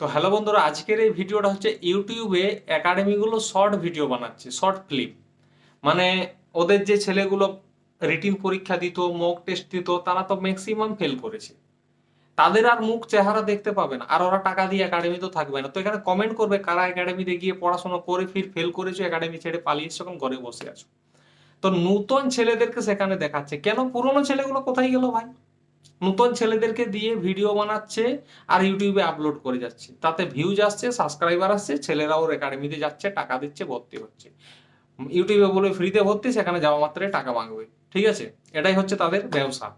তো হ্যালো বন্ধুরা, আজকের এই ভিডিওটা হচ্ছে ইউটিউবে একাডেমিগুলো শর্ট ভিডিও বানাচ্ছে, শর্ট ক্লিপ মানে ওদের যে ছেলেগুলো রিটিন পরীক্ষা দিত মক টেস্ট দিত, তারা তো ম্যাক্সিমাম ফেল করেছে। তাদের আর মুখ চেহারা দেখতে পাবে না, আর ওরা টাকা দিয়ে একাডেমি তো থাকবে না। তো এখানে কমেন্ট করবে, কারা একাডেমিতে গিয়ে পড়াশোনা করে ফির ফেল করেছ, একাডেমি ছেড়ে পালিয়েছো এখন ঘরে বসে আছো। তো নতুন ছেলেদেরকে সেখানে দেখাচ্ছে। কেন পুরনো ছেলেগুলো কোথায় গেল ভাই? নতুন ছেলেদেরকে দিয়ে ভিডিও বানাচ্ছে আর ইউটিউবে আপলোড করে যাচ্ছে। তাতে ভিউজ আসছে সাবস্ক্রাইবার আসছে ছেলেরা ওর একাডেমিতে যাচ্ছে, টাকা দিচ্ছে, ভর্তি হচ্ছে। ইউটিউবে বলে ফ্রিতে ভর্তি, সেখানে যাওয়া মাত্রই টাকা মাগবে। ঠিক আছে? এটাই হচ্ছে তাদের ব্যবসা।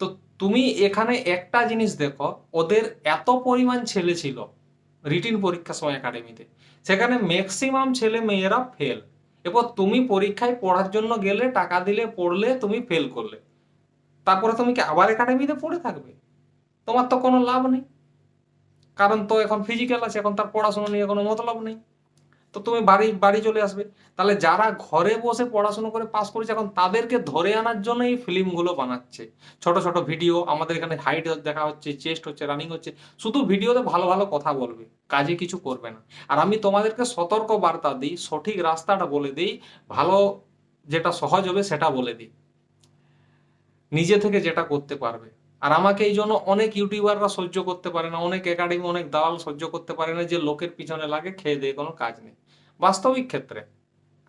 তো তুমি এখানে একটা জিনিস দেখো, ওদের এত পরিমাণ ছেলে ছিল রিটিন পরীক্ষার সময় একাডেমিতে সেখানে ম্যাক্সিমাম ছেলে মেয়েরা ফেল এরপর তুমি পরীক্ষায় পড়ার জন্য গেলে, টাকা দিলে, পড়লে, তুমি ফেল করলে। তারপরে তুমি কি আবার একাডেমিতে পড়ে থাকবে? তোমার তো কোনো লাভ নেই। কারণ তো এখন ফিজিক্যাল আছে, এখন তার পড়াশোনা নিয়ে কোনো মতলব নেই। তো তুমি বাড়ি বাড়ি চলে আসবে। তাহলে যারা ঘরে বসে পড়াশোনা করে পাস করেছে, এখন তাদেরকে ধরে আনার জন্য এই ফিল্মগুলো বানাচ্ছে। ছোট ছোট ভিডিও আমাদের এখানে হাইট দেখা হচ্ছে চেস্ট হচ্ছে রানিং হচ্ছে। শুধু ভিডিওতে ভালো ভালো কথা বলবে, কাজে কিছু করবে না। আর আমি তোমাদেরকে সতর্ক বার্তা দিই, সঠিক রাস্তাটা বলে দিই, ভালো যেটা সহজ হবে সেটা বলে দিই। নিজে থেকে যেটা করতে পারবে। আর আমাকে এই জন্য অনেক ইউটিউবাররা সহ্য করতে পারে না, অনেক একাডেমি, অনেক দালাল সহ্য করতে পারে না যে লোকের পিছনে লাগে খেয়ে দিয়ে কোনো কাজ নেই। বাস্তবিক ক্ষেত্রে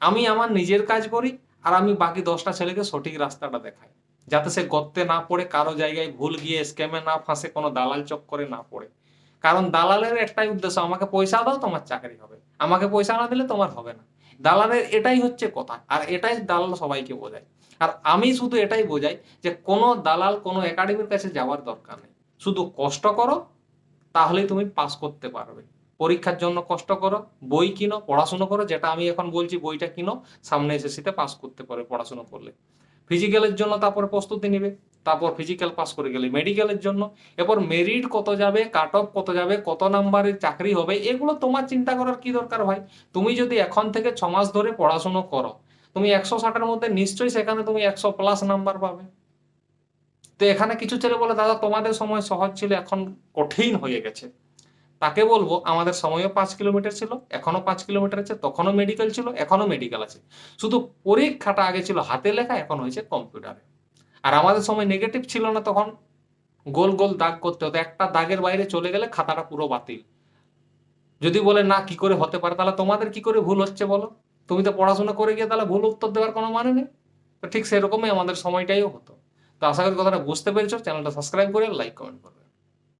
আমি আমার নিজের কাজ করি আর আমি বাকি দশটা ছেলেকে সঠিক রাস্তাটা দেখাই। যাতে সে গর্তে না পড়ে, কারও জায়গায় ভুল গিয়ে স্ক্যামে না ফাঁসে, কোনো দালাল চক্করে না পড়ে। কারণ দালালের একটাই উদ্দেশ্য, আমাকে পয়সা দাও, তোমার চাকরি হবে। আমাকে পয়সা না দিলে তোমার হবে না। দালালের এটাই হচ্ছে কথা, আর এটাই দালাল সবাইকে বোঝায়। আর আমি শুধু এটাই বোঝাই যে, কোনো দালাল, কোনো একাডেমির কাছে যাওয়ার দরকার নেই। শুধু কষ্ট করো, তাহলেই তুমি পাস করতে পারবে। পরীক্ষার জন্য কষ্ট করো, বই কিনো, পড়াশুনো করো, যেটা আমি এখন বলছি, বইটা কিনো, সামনে এসে এসএসসিতে পাস করতে পারবে পড়াশুনো করলে। ফিজিক্যালের জন্য তারপরে প্রস্তুতি নেবে। তারপর ফিজিক্যাল পাস করে গেলে মেডিকেলের জন্য। এরপর মেরিট কত যাবে কাট অফ কত যাবে, কত নাম্বারের চাকরি হবে, এগুলো তোমার চিন্তা করার কি দরকার ভাই? তুমি যদি এখন থেকে ছ মাস ধরে পড়াশুনো করো, তুমি একশো ষাটের মধ্যে নিশ্চয়ই সেখানে তুমি একশো প্লাস নাম্বার পাবে। তো এখানে কিছু ছেলে বলে, দাদা, তোমাদের সময় সহজ ছিল, এখন কঠিন হয়ে গেছে। তাকে বলব, আমাদের সময়ও পাঁচ কিলোমিটার ছিল, এখনও পাঁচ কিলোমিটার আছে, তখনও মেডিকেল ছিল, এখনও মেডিকেল আছে। শুধু পরীক্ষাটা আগে ছিল, হাতে লেখা, এখন হয়েছে কম্পিউটারে আর আমাদের সময় নেগেটিভ ছিল না তখন গোল গোল দাগ করতে হতো। একটা দাগের বাইরে চলে গেলে খাতাটা পুরো বাতিল। যদি বলে, না, কি করে হতে পারে? তাহলে তোমাদের কি করে ভুল হচ্ছে বলো? তুমি তো পড়াশোনা করে গিয়ে তাহলে ভুল উত্তর দেওয়ার কোনো মানে নেই। তো ঠিক সেরকমই আমাদের সময়টাইও হতো। তো আশা করি কথাটা বুঝতে পেরেছ। চ্যানেলটা সাবস্ক্রাইব করে লাইক, কমেন্ট করবে।